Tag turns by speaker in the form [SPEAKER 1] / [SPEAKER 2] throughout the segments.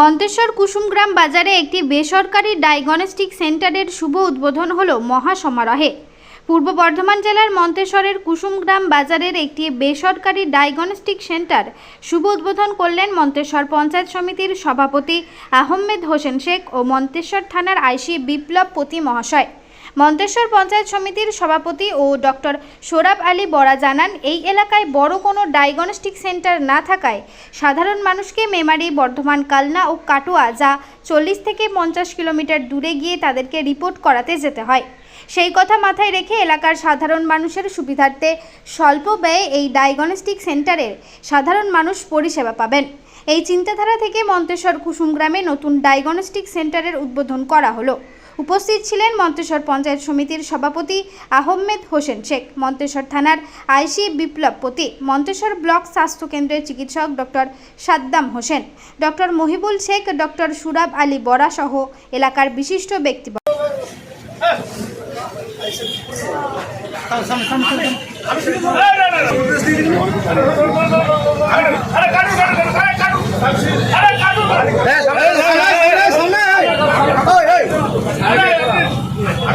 [SPEAKER 1] মন্তেশ্বর কুসুমগ্রাম বাজারে একটি বেসরকারি ডায়াগনস্টিক সেন্টারের শুভ উদ্বোধন হল মহাসমারোহে। পূর্ব বর্ধমান জেলার মন্তেশ্বরের কুসুমগ্রাম বাজারের একটি বেসরকারি ডায়াগনস্টিক সেন্টার শুভ উদ্বোধন করলেন মন্তেশ্বর পঞ্চায়েত সমিতির সভাপতি আহমেদ হোসেন শেখ ও মন্তেশ্বর থানার আইসি বিপ্লব পতি মহাশয়। মন্তেশ্বর পঞ্চায়েত সমিতির সভাপতি ও ডক্টর সোরাব আলী বরা জানান, এই এলাকায় বড় কোনো ডায়াগনস্টিক সেন্টার না থাকায় সাধারণ মানুষকে মেমারি, বর্ধমান, কালনা ও কাটোয়া যা চল্লিশ থেকে পঞ্চাশ কিলোমিটার দূরে গিয়ে তাদেরকে রিপোর্ট করাতে যেতে হয়। সেই কথা মাথায় রেখে এলাকার সাধারণ মানুষের সুবিধার্থে স্বল্প ব্যয়ে এই ডায়াগনস্টিক সেন্টারের সাধারণ মানুষ পরিষেবা পাবেন। এই চিন্তাধারা থেকে মন্তেশ্বর কুসুমগ্রামে নতুন ডায়াগনস্টিক সেন্টারের উদ্বোধন করা হলো। উপস্থিত ছিলেন মন্তেশ্বর পঞ্চায়েত সমিতির সভাপতি আহমেদ হোসেন শেখ মন্তেশ্বর থানার আইসি বিপ্লব পতি মন্তেশ্বর ব্লক স্বাস্থ্য কেন্দ্রের চিকিৎসক doctor Saddam Hossain doctor Mohibul Sheikh doctor Surab Ali Bora সহ এলাকার বিশিষ্ট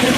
[SPEAKER 1] Thank.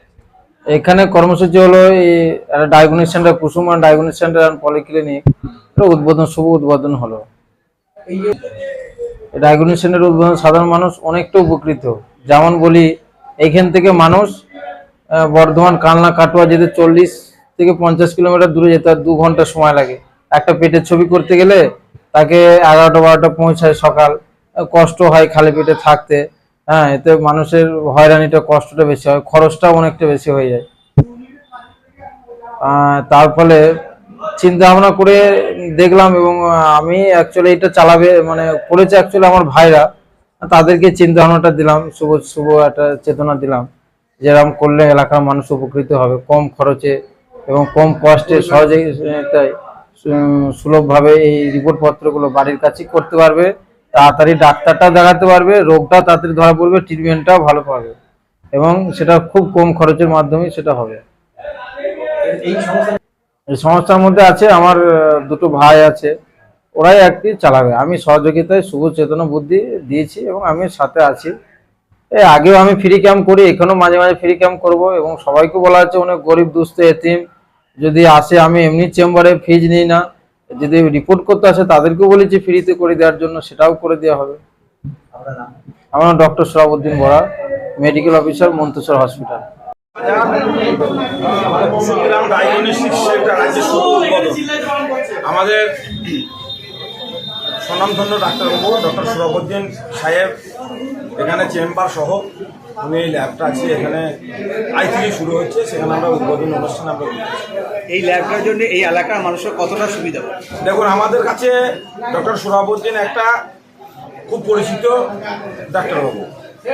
[SPEAKER 2] এখানে কর্মসূচি হলো এই diagnostic centre Kusuman diagnostic centre and polyclinic উদ্বোধন, শুভ উদ্বোধন হলো। ডায়াগনিক সেন্টার উদ্বোধন সাধারণ মানুষ অনেকটা উপকৃত। যেমন বলি এইখান থেকে মানুষ বর্ধমান, কালনা, কাটোয়া যেতে চল্লিশ থেকে পঞ্চাশ কিলোমিটার দূরে যেতে দু ঘণ্টা সময় লাগে। একটা পেটের ছবি করতে গেলে তাকে এগারোটা, বারোটা পৌঁছায় সকাল। কষ্ট হয় খালি পেটে থাকতে। হ্যাঁ এতে মানুষের হয়রানিটা, কষ্টটা বেশি হয়, খরচটাও অনেকটা বেশি হয়ে যায়। তার ফলে চিন্তা ভাবনা করে দেখলাম এবং আমি অ্যাকচুয়ালি এটা চালাবে মানে করেছে অ্যাকচুয়ালি আমার ভাইরা। তাদেরকে চিন্তা ভাবনাটা দিলাম, শুভ শুভ একটা চেতনা দিলাম যেরকম করলে এলাকার মানুষ উপকৃত হবে কম খরচে এবং কম কষ্টে সহজেই, তাই সুলভভাবে এই রিপোর্ট পত্রগুলো বাড়ির কাছেই করতে পারবে। তাড়াতাড়ি ডাক্তারটা দেখাতে পারবে রোগটা তাড়াতাড়ি ধরা পড়বে ট্রিটমেন্টটাও ভালো পাবে এবং সেটা খুব কম খরচের মাধ্যমে সেটা হবে।
[SPEAKER 3] এই
[SPEAKER 2] সংস্থার মধ্যে আছে আমার দুটো ভাই আছে ওরাই একটি চালাবে। আমি সহযোগিতায় শুভ চেতনা বুদ্ধি দিয়েছি এবং আমি সাথে আছি। এই আগেও আমি ফ্রি ক্যাম্প করি এখানেও মাঝে মাঝে ফ্রি ক্যাম্প করব এবং সবাইকে বলা হচ্ছে অনেক গরিব দুস্থ এতিম। যদি আসে আমি এমনি চেম্বারে ফিজ নিই না। যদি রিপোর্ট করতে আসে তাদেরকেও বলেছি ফ্রিতে করে দেওয়ার জন্য সেটাও করে দেওয়া হবে। আমার নাম doctor Sarabuddin Bora medical officer Manteswar hospital
[SPEAKER 4] আমাদের স্বনামধন্য ডাক্তারবাবু ডক্টর সুরবুদ্দিন সাহেব এখানে চেম্বার সহ উনি এই ল্যাবটা আছি এখানে আই থেকে শুরু হচ্ছে সেখানে আমরা উদ্বোধন অনুষ্ঠান আমরা।
[SPEAKER 5] এই ল্যাবটার জন্য এই এলাকার মানুষের কতটা সুবিধা?
[SPEAKER 4] দেখুন আমাদের কাছে ডক্টর সুরাবুদ্দিন একটা খুব পরিচিত ডাক্তারবাবু।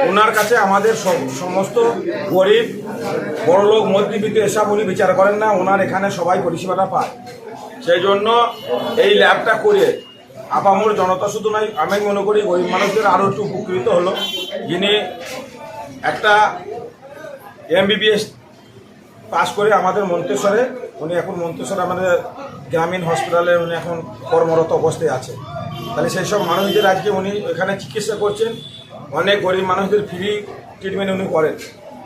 [SPEAKER 4] ওনার কাছে আমাদের সব- সমস্ত গরিব বড়লোক মধ্যবিত্ত এসব উনি বিচার করেন না ওনার এখানে সবাই পরিষেবাটা পায়। সেই জন্য এই ল্যাবটা করে আপামর জনতা শুধু নয় আমি মনে করি গরিব মানুষদের আরও একটু উপকৃত হলো। যিনি একটা এমবিবিএস পাশ করে আমাদের মন্তেশ্বরে, উনি এখন মন্তেশ্বরে আমাদের গ্রামীণ হসপিটালে উনি এখন কর্মরত অবস্থায় আছে। তাহলে সেই সব মানুষদের আজকে উনি এখানে চিকিৎসা করছেন, অনেক গরিব মানুষদের ফ্রি ট্রিটমেন্ট উনি করেন।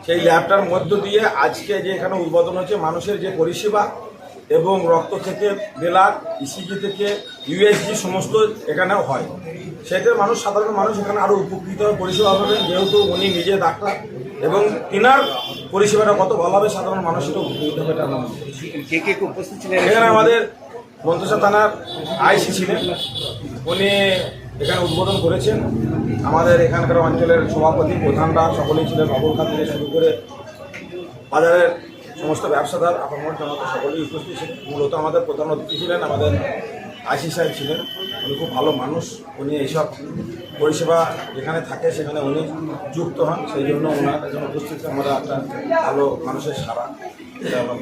[SPEAKER 4] সেই ল্যাবটার মধ্য দিয়ে আজকে যে এখানে উদ্বোধন হচ্ছে, মানুষের যে পরিষেবা এবং রক্ত থেকে ব্লাড ইসিজি থেকে ইউএসজি সমস্ত এখানেও হয়। সেটার মানুষ সাধারণ মানুষ এখানে আরও উপকৃত হয়ে পরিষেবা পাবেন যেহেতু উনি নিজে ডাক্তার। এবং তিনার পরিষেবাটা কত ভালো হবে সাধারণ মানুষেরও উপকৃত হবে এটা এখানে আমাদের মন্তসা থানার আইসি ছিলেন। উনি এখানে উদ্বোধন করেছেন। আমাদের এখানকার অঞ্চলের সভাপতি প্রধানরা সকলেই ছিলেন। অবল খান থেকে শুরু করে বাজারের সমস্ত ব্যবসাদার, আপামর জনতা সকলেই উপস্থিত ছিলেন। মূলত আমাদের প্রধান অতিথি ছিলেন আমাদের আইসি সাহেব ছিলেন। উনি খুব ভালো মানুষ। উনি এইসব পরিষেবা যেখানে থাকে সেখানে উনি যুক্ত হন। সেই জন্য ওনার জন্য উপস্থিত আমরা একটা ভালো মানুষের সারা এটা আমরা।